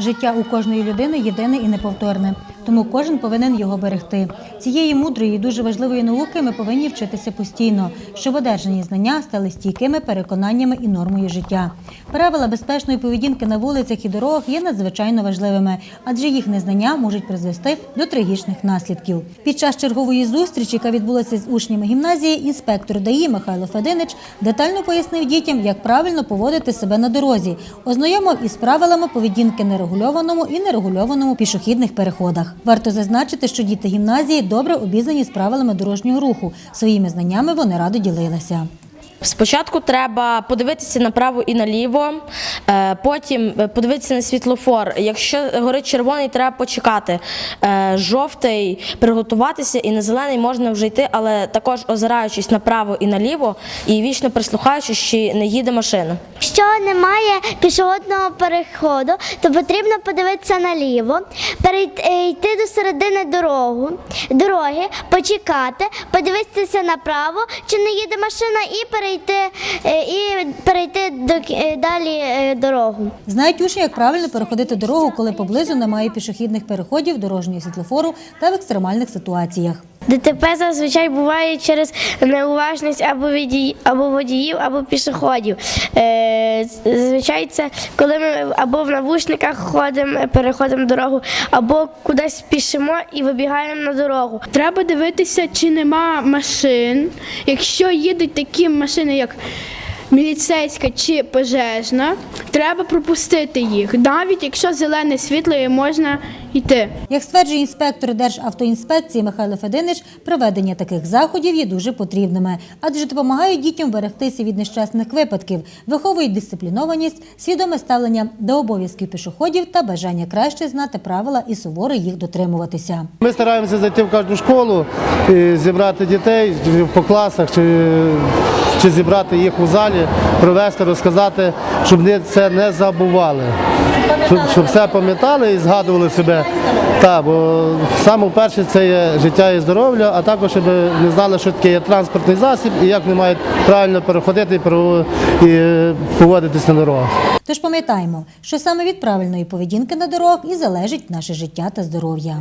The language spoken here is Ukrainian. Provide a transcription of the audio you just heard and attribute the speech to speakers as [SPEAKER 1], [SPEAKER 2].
[SPEAKER 1] Життя у кожної людини єдине і неповторне, тому кожен повинен його берегти. Цієї мудрої і дуже важливої науки ми повинні вчитися постійно, щоб одержані знання стали стійкими переконаннями і нормою життя. Правила безпечної поведінки на вулицях і дорогах є надзвичайно важливими, адже їх незнання можуть призвести до трагічних наслідків. Під час чергової зустрічі, яка відбулася з учнями гімназії, інспектор ДАІ Михайло Фединич детально пояснив дітям, як правильно поводити себе на дорозі, ознайомив із правилами поведінки на регульованому і нерегульованому пішохідних переходах. Варто зазначити, що діти гімназії добре обізнані з правилами дорожнього руху. Своїми знаннями вони радо ділилися.
[SPEAKER 2] Спочатку треба подивитися направо і наліво, е, потім е, подивитися на світлофор. Якщо горить червоний, треба почекати. Е, Жовтий приготуватися і на зелений можна вже йти, але також озираючись направо і наліво і вічно прислухаючись, чи не їде машина.
[SPEAKER 3] Якщо немає пішохідного переходу, то потрібно подивитися наліво, перейти до середини дорогу, дороги, почекати, подивитися направо, чи не їде машина, і перейти, е, і перейти до е, далі е, дорогу.
[SPEAKER 1] Знають учні, як правильно переходити дорогу, коли поблизу немає пішохідних переходів, дорожнього світлофору та в екстремальних ситуаціях.
[SPEAKER 4] ДТП зазвичай буває через неуважність або відій, або водіїв, або пішоходів. Е, зазвичай це коли ми або в навушниках ходимо, переходимо дорогу, або кудись пішимо і вибігаємо на дорогу.
[SPEAKER 5] Треба дивитися, чи нема машин. Якщо їдуть такі машини, як міліцейська чи пожежна, треба пропустити їх. Навіть якщо зелене світло і можна йти.
[SPEAKER 1] Як стверджує інспектор Державтоінспекції Михайло Фединич, проведення таких заходів є дуже потрібними, адже допомагають дітям берегтися від нещасних випадків, виховують дисциплінованість, свідоме ставлення до обов'язків пішоходів та бажання краще знати правила і суворо їх дотримуватися.
[SPEAKER 6] Ми стараємося зайти в кожну школу, зібрати дітей по класах чи, чи зібрати їх у залі, провести, розказати, щоб вони це не забували. Щоб, все пам'ятали і згадували себе. Так, бо саме перше це є життя і здоров'я, а також щоб не знали, що таке є транспортний засіб і як вони мають правильно переходити і е, поводитися на дорогах.
[SPEAKER 1] Тож пам'ятаємо, що саме від правильної поведінки на дорогах і залежить наше життя та здоров'я.